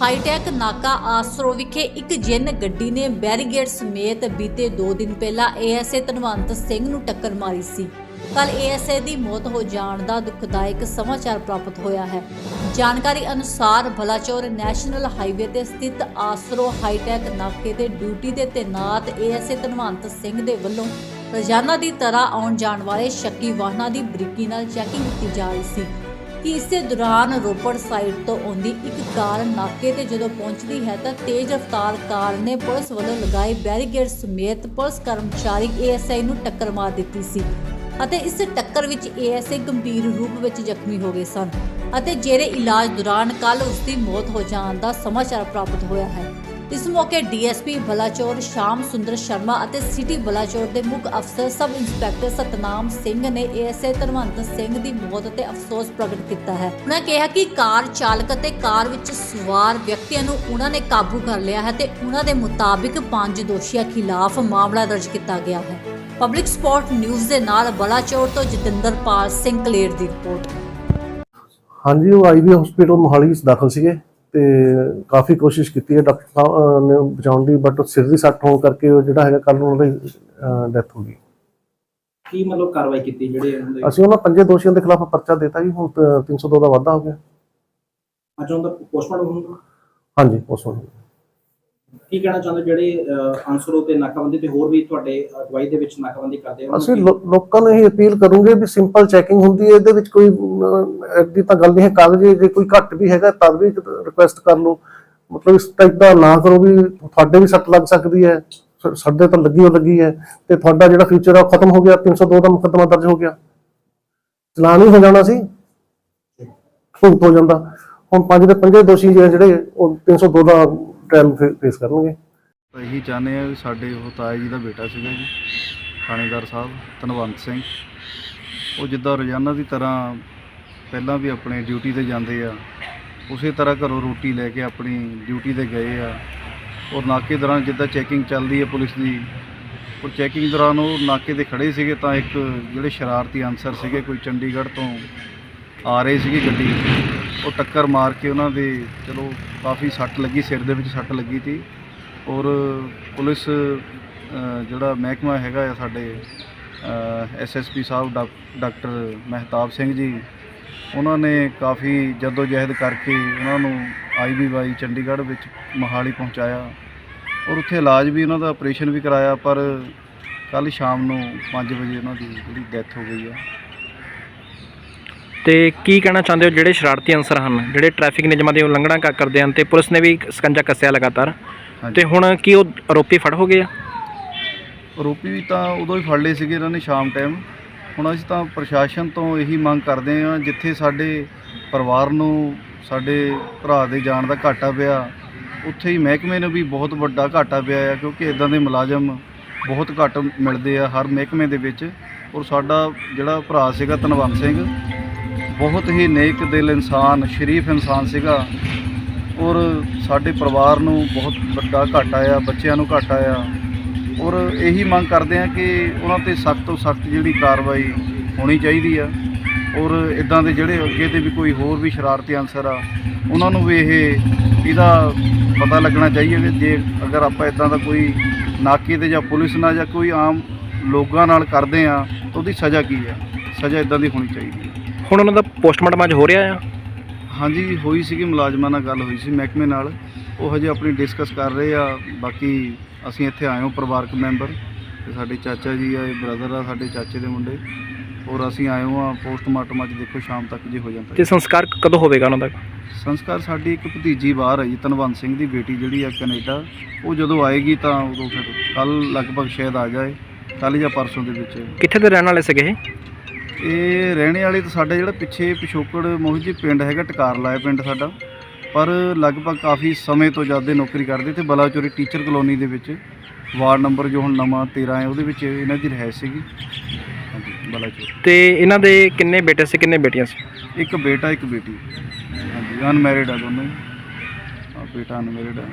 High-tech ਨਾਕਾ ਆਸਰੋ ਵਿਖੇ ਇੱਕ ਜਿੰਨ ਗੱਡੀ ਨੇ ਬੈਰੀਗੇਡ ਸਮੇਤ ਬੀਤੇ 2 ਦਿਨ ਪਹਿਲਾਂ ਏਐਸਏ ਧਨਵੰਤ ਸਿੰਘ ਨੂੰ ਟੱਕਰ ਮਾਰੀ ਸੀ। ਕੱਲ ਏਐਸਏ ਦੀ ਮੌਤ ਹੋ ਜਾਣ ਦਾ ਦੁਖਦਾਇਕ ਸਮਾਚਾਰ ਪ੍ਰਾਪਤ ਹੋਇਆ ਹੈ। ਜਾਣਕਾਰੀ ਅਨੁਸਾਰ ਬਲਾਚੌਰ ਨੈਸ਼ਨਲ ਹਾਈਵੇ ਤੇ ਸਥਿਤ ਆਸਰੋ ਹਾਈਟੈਕ ਨਾਕੇ ਤੇ ਡਿਊਟੀ ਤੇ ਤੈਨਾਤ ਏਐਸਏ ਧਨਵੰਤ ਸਿੰਘ ਦੇ ਵੱਲੋਂ ਰੋਜ਼ਾਨਾ ਦੀ ਤਰ੍ਹਾਂ ਆਉਣ ਜਾਣ ਵਾਲੇ ਸ਼ੱਕੀ ਵਾਹਨਾਂ ਦੀ ਬਰੀਕੀ ਨਾਲ ਚੈਕਿੰਗ ਕੀਤੀ ਜਾ ਰਹੀ ਸੀ। ਕਿ ਇਸੇ ਦੌਰਾਨ ਰੋਪੜ ਸਾਈਡ ਤੋਂ ਆਉਂਦੀ ਇੱਕ ਕਾਰ ਨਾਕੇ ਤੇ ਜਦੋਂ ਪਹੁੰਚਦੀ ਹੈ ਤਾਂ ਤੇਜ਼ ਰਫ਼ਤਾਰ ਕਾਰ ਨੇ ਪੁਲਿਸ ਵੱਲੋਂ ਲਗਾਏ ਬੈਰੀਕੇਡ ਸਮੇਤ ਪੁਲਿਸ ਕਰਮਚਾਰੀ ਏਐਸਆਈ ਨੂੰ ਟੱਕਰ ਮਾਰ ਦਿੱਤੀ ਸੀ ਅਤੇ ਇਸ ਟੱਕਰ ਵਿੱਚ ਏਐਸਆਈ ਗੰਭੀਰ ਰੂਪ ਵਿੱਚ ਜ਼ਖਮੀ ਹੋ ਗਏ ਸਨ ਅਤੇ ਜਿਹੜੇ ਇਲਾਜ ਦੌਰਾਨ ਕੱਲ ਉਸ ਦੀ ਮੌਤ ਹੋ ਜਾਣ ਦਾ ਸਮਾਚਾਰ ਪ੍ਰਾਪਤ ਹੋਇਆ ਹੈ। ਇਸ ਮੌਕੇ ਡੀਐਸਪੀ ਬਲਾਚੌਰ ਸ਼ਾਮ ਸੁੰਦਰ ਸ਼ਰਮਾ ਅਤੇ ਸਿਟੀ ਬਲਾਚੌਰ ਦੇ ਮੁੱਖ ਅਫਸਰ, ਸਬ ਇੰਸਪੈਕਟਰ ਸਤਨਾਮ ਸਿੰਘ ਨੇ ਏਐਸਆਈ ਧਨਵੰਤ ਸਿੰਘ ਦੀ ਮੌਤ ਤੇ ਅਫਸੋਸ ਪ੍ਰਗਟ ਕੀਤਾ ਹੈ। ਉਹਨਾਂ ਕਿਹਾ ਕਿ ਕਾਰ ਚਾਲਕ ਅਤੇ ਕਾਰ ਵਿੱਚ ਸਵਾਰ ਵਿਅਕਤੀਆਂ ਨੂੰ ਉਹਨਾਂ ਨੇ ਕਾਬੂ ਕਰ ਲਿਆ ਹੈ ਤੇ ਉਹਨਾਂ ਦੇ ਮੁਤਾਬਿਕ ਪੰਜ ਦੋਸ਼ੀਆਂ ਖਿਲਾਫ ਮਾਮਲਾ ਦਰਜ ਕੀਤਾ ਗਿਆ ਹੈ। ਪਬਲਿਕ ਸਪੋਰਟ ਨਿਊਜ਼ ਦੇ ਨਾਲ ਬਲਾਚੌਰ ਤੋਂ ਜਤਿੰਦਰਪਾਲ ਸਿੰਘ ਕਲੇਰ ਦੀ ਰਿਪੋਰਟ। ਹਾਂਜੀ, ਉਹ ਆਈਵੀ ਹਸਪੀਟਲ ਮੋਹਾਲੀ ਵਿੱਚ ਦਾਖਲ ਸੀਗੇ। ਤੇ ਕਾਫੀ ਕੋਸ਼ਿਸ਼ ਕੀਤੀ ਹੈ ਡਾਕਟਰ ਸਾਹਿਬ ਨੇ ਬਚਾਉਣ ਦੀ ਬਟ ਸਿਰ ਦੀ ਸੱਟ ਹੋਣ ਕਰਕੇ ਉਹ ਜਿਹੜਾ ਹੈਗਾ ਕੱਲ ਉਹਨਾਂ ਦੀ ਡੈਥ ਹੋ ਗਈ। ਕੀ ਮਤਲਬ ਕਾਰਵਾਈ ਕੀਤੀ ਜਿਹੜੇ ਉਹਨਾਂ ਦੇ ਅਸੀਂ ਉਹਨਾਂ ਪੰਜੇ ਦੋਸ਼ੀਆਂ ਦੇ ਖਿਲਾਫ ਪਰਚਾ ਦਿੱਤਾ ਜੀ ਹੁਣ ਤਾਂ 302 ਦਾ ਵਾਧਾ ਹੋ ਗਿਆ। ਅੱਜ ਉਹਨਾਂ ਦਾ ਪੋਸਟਮਾਰਟਮ ਹੋਊਗਾ। ਹਾਂਜੀ ਨੂੰ ਕੀ ਕਹਿਣਾ ਚਾਹੁੰਦੇ ਜਿਹੜੇ ਅਹ, ਅਨਸਰੋ ਤੇ ਨਾਕਾਬੰਦੀ ਤੇ ਹੋਰ ਵੀ ਤੁਹਾਡੇ ਅਗਵਾਈ ਦੇ ਵਿੱਚ ਨਾਕਾਬੰਦੀ ਕਰਦੇ ਉਹਨਾਂ ਅਸੀਂ ਲੋਕਾਂ ਨੂੰ ਇਹ ਅਪੀਲ ਕਰੂੰਗੇ ਵੀ ਸਿੰਪਲ ਚੈਕਿੰਗ ਹੁੰਦੀ ਹੈ ਇਹਦੇ ਵਿੱਚ ਕੋਈ ਐਡੀ ਤਾਂ ਗੱਲ ਨਹੀਂ ਹੈ ਕਾਗਜ਼ੀ ਜੇ ਕੋਈ ਘੱਟ ਵੀ ਹੈਗਾ ਤਦ ਵੀ ਰਿਕੁਐਸਟ ਕਰ ਲਓ। ਮਤਲਬ ਇਸ ਟਾਈਪ ਦਾ ਨਾ ਕਰੋ ਵੀ ਤੁਹਾਡੇ ਵੀ ਸੱਟ ਲੱਗ ਸਕਦੀ ਹੈ ਸਾਡੇ ਤਾਂ ਲੱਗੀ ਹੋ ਲੱਗੀ ਹੈ ਤੇ ਤੁਹਾਡਾ ਜਿਹੜਾ ਫਿਊਚਰ ਆ ਖਤਮ ਹੋ ਗਿਆ 302 ਦਾ ਮੁਕੱਦਮਾ ਦਰਜ ਹੋ ਗਿਆ। ਚਲਾਨ ਹੀ ਹੋ ਜਾਣਾ ਸੀ। ਭੁਗਤ ਹੋ ਜਾਂਦਾ। ਹੁਣ ਪੰਜ ਦੇ ਪੰਜੇ ਦੋਸ਼ੀ ਜਿਹੜੇ ਉਹ 302 ਦਾ ਟ੍ਰਾਇਲ ਫੇਸ ਕਰਨਗੇ? ਤਾਂ ਇਹੀ ਚਾਹੁੰਦੇ ਆ ਵੀ ਸਾਡੇ ਉਹ ਤਾਇਆ ਜੀ ਦਾ ਬੇਟਾ ਸੀਗਾ ਜੀ, ਥਾਣੇਦਾਰ ਸਾਹਿਬ, ਧਨਵੰਤ ਸਿੰਘ। ਉਹ ਜਿੱਦਾਂ ਰੋਜ਼ਾਨਾ ਦੀ ਤਰ੍ਹਾਂ ਪਹਿਲਾਂ ਵੀ ਆਪਣੇ ਡਿਊਟੀ ਤੇ ਜਾਂਦੇ ਆ, ਉਸੇ ਤਰ੍ਹਾਂ ਘਰੋਂ ਰੋਟੀ ਲੈ ਕੇ ਆਪਣੀ ਡਿਊਟੀ ਤੇ ਗਏ ਆ। ਔਰ ਨਾਕੇ ਦੌਰਾਨ ਜਿੱਦਾਂ ਚੈਕਿੰਗ ਚੱਲਦੀ ਹੈ ਪੁਲਿਸ ਦੀ, ਔਰ ਚੈਕਿੰਗ ਦੌਰਾਨ ਉਹ ਨਾਕੇ ਤੇ ਖੜੇ ਸੀਗੇ ਤਾਂ ਇੱਕ ਜਿਹੜੇ ਸ਼ਰਾਰਤੀ ਅਨਸਰ ਸੀਗੇ, ਕੋਈ ਚੰਡੀਗੜ੍ਹ ਤੋਂ ਆ ਰਹੇ ਸੀਗੇ ਗੱਡੀ। ਉਹ ਟੱਕਰ ਮਾਰ ਕੇ ਉਹਨਾਂ ਦੇ, ਚਲੋ, ਕਾਫੀ ਸੱਟ ਲੱਗੀ, ਸਿਰ ਦੇ ਵਿੱਚ ਸੱਟ ਲੱਗੀ ਸੀ। ਔਰ ਪੁਲਿਸ ਜਿਹੜਾ ਮਹਿਕਮਾ ਹੈਗਾ ਆ ਸਾਡੇ ਐਸਐਸਪੀ ਸਾਹਿਬ, ਡਾਕ- ਡਾਕਟਰ ਮਹਿਤਾਬ ਸਿੰਘ ਜੀ, ਉਹਨਾਂ ਨੇ ਕਾਫੀ ਜਹਿਦ ਕਰਕੇ ਉਹਨਾਂ ਨੂੰ ਆਈਬੀਵਾਈ ਚੰਡੀਗੜ੍ਹ ਵਿੱਚ ਮੋਹਾਲੀ ਪਹੁੰਚਾਇਆ। ਔਰ ਉੱਥੇ ਇਲਾਜ ਵੀ ਉਹਨਾਂ ਦਾ, ਆਪਰੇਸ਼ਨ ਵੀ ਕਰਾਇਆ, ਪਰ ਕੱਲ ਸ਼ਾਮ ਨੂੰ 5 ਵਜੇ ਉਹਨਾਂ ਦੀ ਜਿਹੜੀ ਡੈਥ ਹੋ ਗਈ ਆ। ਤੇ ਕੀ ਕਹਿਣਾ ਚਾਹੁੰਦੇ ਹੋ ਜਿਹੜੇ ਸ਼ਰਾਰਤੀ ਅਨਸਰ ਹਨ? ਜਿਹੜੇ ਟ੍ਰੈਫਿਕ ਨਿਯਮਾਂ ਦੀ ਉਲੰਘਣਾ ਕ- ਕਰਦੇ ਹਨ ਤੇ ਪੁਲਿਸ ਨੇ ਵੀ ਸਕੰਜਾ ਕੱਸਿਆ ਲਗਾਤਾਰ। ਤੇ ਹੁਣ ਕੀ ਉਹ ਆਰੋਪੀ ਫੜ ਹੋ ਗਏ ਆ? ਆਰੋਪੀ ਵੀ ਤਾਂ ਉਦੋਂ ਹੀ ਫੜ ਲਏ ਸੀਗੇ ਇਹਨਾਂ ਨੇ ਸ਼ਾਮ ਟਾਈਮ ਹੁਣ ਅਸੀਂ ਤਾਂ ਪ੍ਰਸ਼ਾਸਨ ਤੋਂ ਇਹੀ ਮੰਗ ਕਰਦੇ ਹਾਂ ਜਿੱਥੇ ਸਾਡੇ ਪਰਿਵਾਰ ਨੂੰ ਸਾਡੇ ਭਰਾ ਦੇ ਜਾਣ ਦਾ ਘਾਟਾ ਪਿਆ ਉੱਥੇ ਹੀ ਮਹਿਕਮੇ ਨੂੰ ਵੀ ਬਹੁਤ ਵੱਡਾ ਘਾਟਾ ਪਿਆ ਆ ਕਿਉਂਕਿ ਇਦਾਂ ਦੇ ਮੁਲਾਜ਼ਮ ਬਹੁਤ ਘੱਟ ਮਿਲਦੇ ਆ ਹਰ ਮਹਿਕਮੇ ਦੇ ਵਿੱਚ। ਔਰ ਸਾਡਾ ਜਿਹੜਾ ਭਰਾ ਸੀਗਾ ਧਨਵੰਤ ਸਿੰਘ ਬਹੁਤ ਹੀ ਨੇਕ ਦਿਲ ਇਨਸਾਨ, ਸ਼ਰੀਫ ਇਨਸਾਨ ਸੀਗਾ। ਔਰ ਸਾਡੇ ਪਰਿਵਾਰ ਨੂੰ ਬਹੁਤ ਵੱਡਾ ਘਾਟਾ ਆ, ਬੱਚਿਆਂ ਨੂੰ ਘਾਟਾ ਆ। ਔਰ ਇਹੀ ਮੰਗ ਕਰਦੇ ਆ ਕਿ ਉਹਨਾਂ ਤੇ ਸਖਤ ਤੋਂ ਸਖਤ ਜਿਹੜੀ ਕਾਰਵਾਈ ਹੋਣੀ ਚਾਹੀਦੀ ਆ। ਔਰ ਇਦਾਂ ਦੇ ਜਿਹੜੇ ਅੱਗੇ ਤੇ ਵੀ ਕੋਈ ਹੋਰ ਵੀ ਸ਼ਰਾਰਤੀ ਅਨਸਰ ਆ, ਉਹਨਾਂ ਨੂੰ ਵੀ ਇਹ, ਇਹਦਾ ਪਤਾ ਲੱਗਣਾ ਚਾਹੀਏ ਕਿ ਜੇ ਅਗਰ ਆਪਾਂ ਇਦਾਂ ਦਾ ਕੋਈ ਨਾਕੇ ਤੇ ਜਾਂ ਪੁਲਿਸ ਨਾਲ ਜਾਂ ਕੋਈ ਆਮ ਲੋਕਾਂ ਨਾਲ ਕਰਦੇ ਆ, ਤਾਂ ਉਹਦੀ ਸਜ਼ਾ ਕੀ ਆ? ਸਜ਼ਾ ਇਦਾਂ ਦੀ ਹੋਣੀ ਚਾਹੀਦੀ ਹੁਣ ਉਹਨਾਂ ਦਾ ਪੋਸਟਮਾਰਟਮ ਅੱਜ ਹੋ ਰਿਹਾ ਆ? ਹਾਂਜੀ ਹੋਈ ਸੀਗੀ ਮੁਲਾਜ਼ਮਾਂ ਨਾਲ ਗੱਲ ਹੋਈ ਸੀ ਮਹਿਕਮੇ ਨਾਲ। ਉਹ ਹਜੇ ਆਪਣੀ ਡਿਸਕਸ ਕਰ ਰਹੇ ਆ ਬਾਕੀ ਅਸੀਂ ਇੱਥੇ ਆਏ ਹਾਂ ਪਰਿਵਾਰਕ ਮੈਂਬਰ ਤੇ ਸਾਡੇ ਚਾਚਾ ਜੀ ਆ ਇਹ ਬ੍ਰਦਰ ਆ ਸਾਡੇ ਚਾਚੇ ਦੇ ਮੁੰਡੇ। ਔਰ ਅਸੀਂ ਆਏ ਹਾਂ ਪੋਸਟਮਾਰਟਮ ਅੱਜ ਦੇਖੋ ਸ਼ਾਮ ਤੱਕ ਜੇ ਹੋ ਜਾਂਦਾ। ਤੇ ਸੰਸਕਾਰ ਕਦੋਂ ਹੋਵੇਗਾ ਉਹਨਾਂ ਦਾ? ਸੰਸਕਾਰ ਸਾਡੀ ਇੱਕ ਭਤੀਜੀ ਬਾਹਰ ਹੈ ਜੀ ਧਨਵੰਤ ਸਿੰਘ ਦੀ ਬੇਟੀ ਜਿਹੜੀ ਆ ਕੈਨੇਡਾ। ਉਹ ਜਦੋਂ ਆਏਗੀ ਤਾਂ ਉਦੋਂ ਫਿਰ ਕੱਲ ਲਗਭਗ ਸ਼ਾਇਦ ਆ ਜਾਏ ਕੱਲ ਜਾਂ ਪਰਸੋਂ ਦੇ ਵਿੱਚ। ਕਿੱਥੇ ਦੇ ਰਹਿਣ ਵਾਲੇ ਸੀਗੇ ਇਹ? ਇਹ ਰਹਿਣੇ ਵਾਲੇ ਤਾਂ ਸਾਡਾ ਜਿਹੜਾ ਪਿੱਛੇ ਪਿਛੋਕੜ ਮੋਹਿਤ ਜੀ ਪਿੰਡ ਹੈਗਾ ਟਕਾਰ ਲਾਇਆ ਪਿੰਡ ਸਾਡਾ। ਪਰ ਲਗਭਗ ਕਾਫੀ ਸਮੇਂ ਤੋਂ ਜ਼ਿਆਦਾ ਨੌਕਰੀ ਕਰਦੇ ਤੇ ਬਲਾਚੌਰੀ ਟੀਚਰ ਕਲੋਨੀ ਦੇ ਵਿੱਚ ਵਾਰਡ ਨੰਬਰ ਜੋ ਹੁਣ ਨਵਾਂ 13 ਹੈ ਉਹਦੇ ਵਿੱਚ ਇਹਨਾਂ ਦੀ ਰਹਿ ਸੀਗੀ। ਹਾਂਜੀ ਬਲਾਚੌਰ। ਤੇ ਇਹਨਾਂ ਦੇ ਕਿੰਨੇ ਬੇਟੇ ਸੀ ਕਿੰਨੇ ਬੇਟੀਆਂ ਸੀ? ਇੱਕ ਬੇਟਾ ਇੱਕ ਬੇਟੀ। ਹਾਂਜੀ ਅਨਮੈਰਿਡ ਆ ਦੋਨੋਂ ਹੀ। ਹਾਂ ਬੇਟਾ ਅਨਮੈਰਿਡ ਆ।